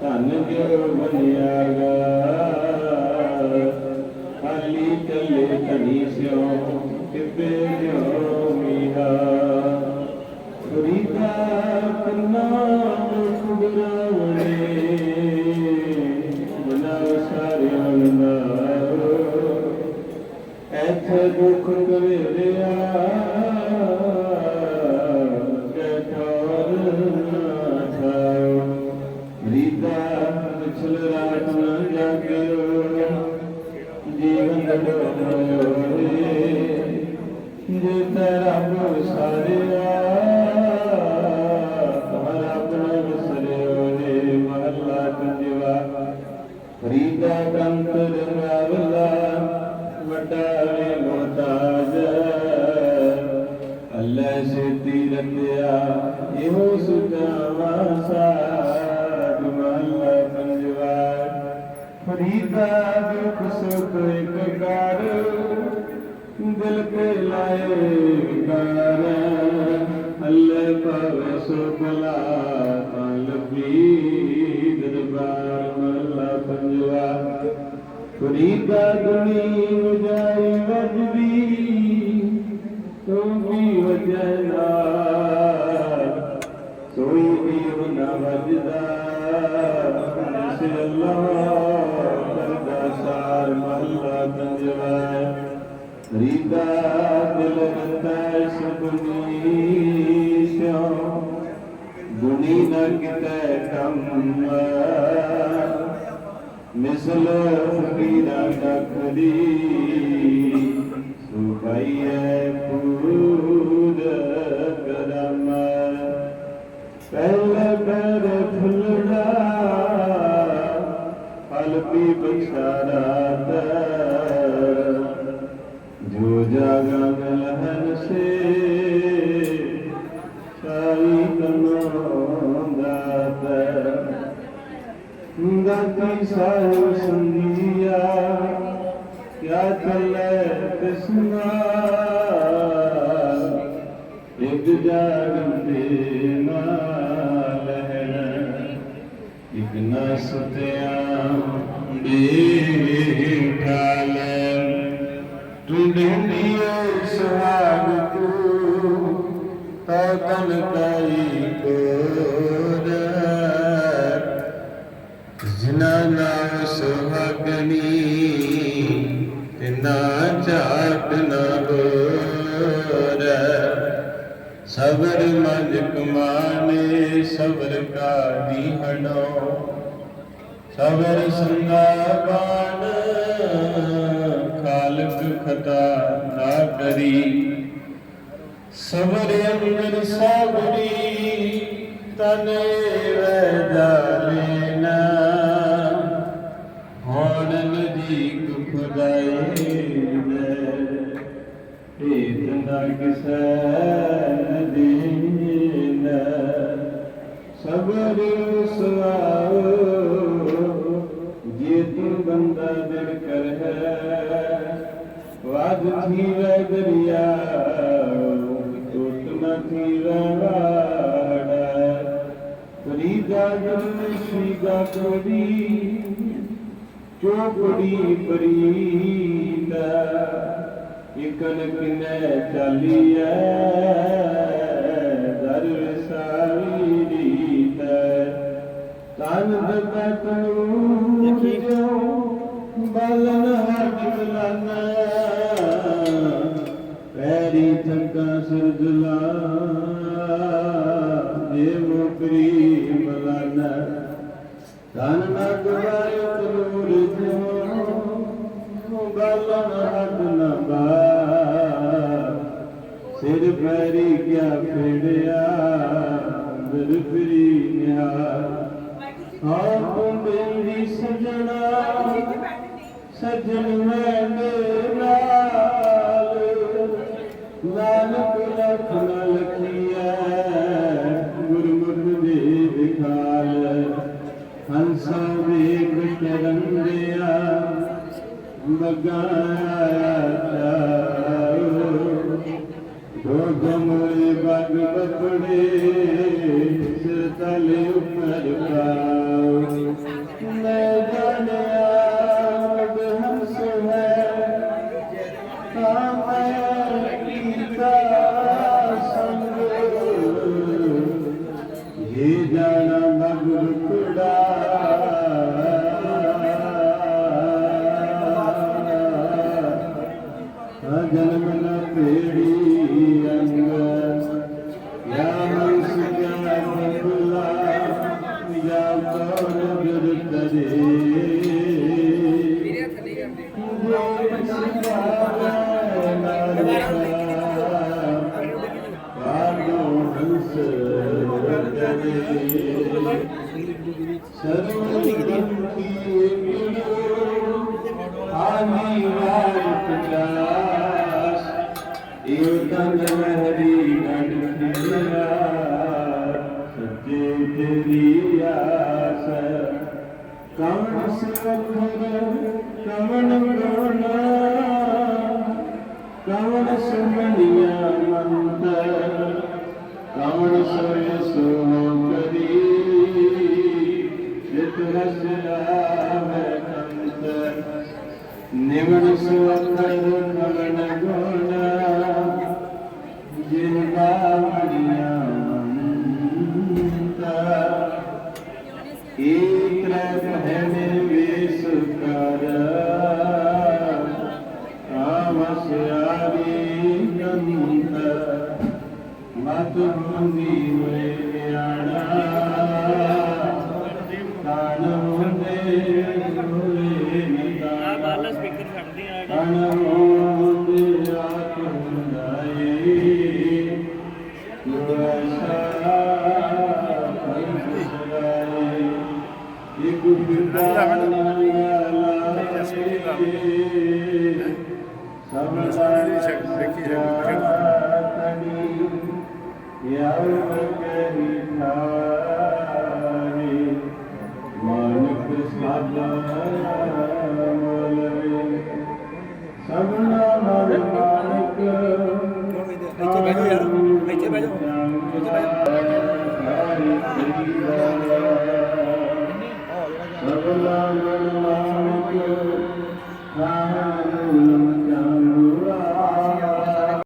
ਧਨ ਜੋ ਬਨਿਆਗਾ ਹਾਲੀ ਦੁੱਖ ਕਵੇਰਿਆ ਕਟੋਰ ਨਾ ਰੀਤਾ ਵਿਛਲ ਰਾਤ ਨ ਜਾਗਿਓ ਜੀਵਨ ਡੋਰੇ ਜੇ ਤੇਰਾ ਸਾਰਿਆ ਤੁਹਾਰਾ ਆਪਣਾ ਵਿਸਰਿਓ ਰੇ ਮਹਲਾ ਕੰਜਵਾ ਫਰੀਦਾ ਕੰਤ ਰੰਗਾਵਲਾ ਵੱਡਾ ਫਰੀਦਾ ਦੁਖ ਸੁਖ ਇੱਕ ਕਰ ਦਿਲ ਕੇ ਲਾਏ ਵਿਕਾਰ ਅੱਲੇ ਪਾਵੇ ਸੋ ਭਲਾ ਤਾਂ ਲੱਭੀ ਦਰਬਾਰ ਮਹਲਾ ਪੰਜਵਾ ਫਰੀਦਾ ਗੁਣੀ ਵਜਾਈ ਵਜਦੀ ਤੂੰ ਵੀ ਵਜਨਾ ਰੀਦਾ ਦਿਲ ਰਤਾ ਸੁਣੀ ਸਿਓ ਗੁਣੀ ਨ ਕਿਤੇ ਕੰਮ ਮਿਸਲ ਫਕੀਰਾ ਡਖਦੀ ਸੁਭਈਏ ਪੂਰ ਕਰਮ ਪਹਿਲੇ ਪੈਰ ਫੁੱਲੜਾ ਫਲ ਪੀ ਬਖਸ਼ਾਰਾਤ ਜੋ ਜਾਗਾ ਗਲਹਨ ਸੇ ਸਾਈ ਕਮਾਂਦਾਤ ਦਾਤੀ ਸਾਹਿਬ ਸੰਗੀਆ ਕਿਆ ਚੱਲੇ ਤਿਸਨਾ ਇੱਕ ਜਾਗਦੇ ਨਾਲ ਇਕ ਨਾ ਸੁਤਿਆ ਬੇਠਾਲ ਟੁੰਡਿਓ ਸੁਹਾਗ ਤੂੰ ਤਾ ਤਨ ਕਾਈ ਦੀਹਣੋ ਸਬਰ ਸੰਗਾ ਬਾਣ, ਖਾਲਕ ਖਤਾ ਨਾ ਕਰੀ। ਸਬਰ ਅੰਗਨ ਸਾਬਰੀ ਤਨੇ ਵੈ ਜਾਲੇਨਾ ਹੁਣ ਨਦੀਕ ਖੁਦਾਏ ਦੇ ਢੇਤ ਨਾ ਕਿਸੈ ਦੀਨ ਸਬਰ ਸੁਆਓ ਜੇ ਤੂੰ ਬੰਦਾ ਦਿਲ ਕਰ ਹੈ ਵਾਦ ਥੀਵੇ ਦਰਿਆ, ਟੁੱਟ ਨ ਥੀਵੇ ਵਾੜਾ। ਫਰੀਦਾ ਜਨ ਸੀਗਾ ਕੋੜੀ ਚੋਪੜੀ ਪਰੀਦਾ ਇਕਨ ਕਿਨੇ ਚਾਲੀਐ ਬਾਲਨ ਹੱਥ ਲਾਨਾ। ਪੈਰੀ ਥੰਕਾ ਸੁਰਜਲਾ ਦੇਵ ਕਰੀ ਮਲਾਨਾ ਤਨ ਨ ਗਵਾਇ ਤਨੂਰ ਜਿਉ ਬਾਲਨ ਹੱਥ ਨ ਬਾ ਸਿਰ ਪੈਰੀ ਕਿਆ ਫੇੜਿਆ ਅੰਦਰ ਫਰੀ ਆਪ ਮੇਰੀ ਸਜਣਾ, ਸਜਣ ਮੇਰੇ ਨਾਲ। ਨਾਨਕ ਲਖ ਨਾ ਲਖੀਐ ਗੁਰਮੁਖ ਦੇ ਵਿਖਾਲ। ਹੰਸਾ ਵੇਖ ਕੇ ਰੰਗਿਆ ਮਗਾਇਆ ਭੋਗਮਲੇ ਬਗ ਬਤੜੇ ਸਿਰ ਤਲੇ कवण कवण कवण सुमनिया ਨਿਵਣ ਸੁਅਕਰ ਨਵਣ ਗੋਣਾ ਜਿਨ ਬਾਵਣਿਆ ਮੰਤਾ ਏਕ ਰਸ ਹੈ ਨੇ ਵੇਸ ਕਰ ਆਮਸਿਆ ma torni Baju 每天白头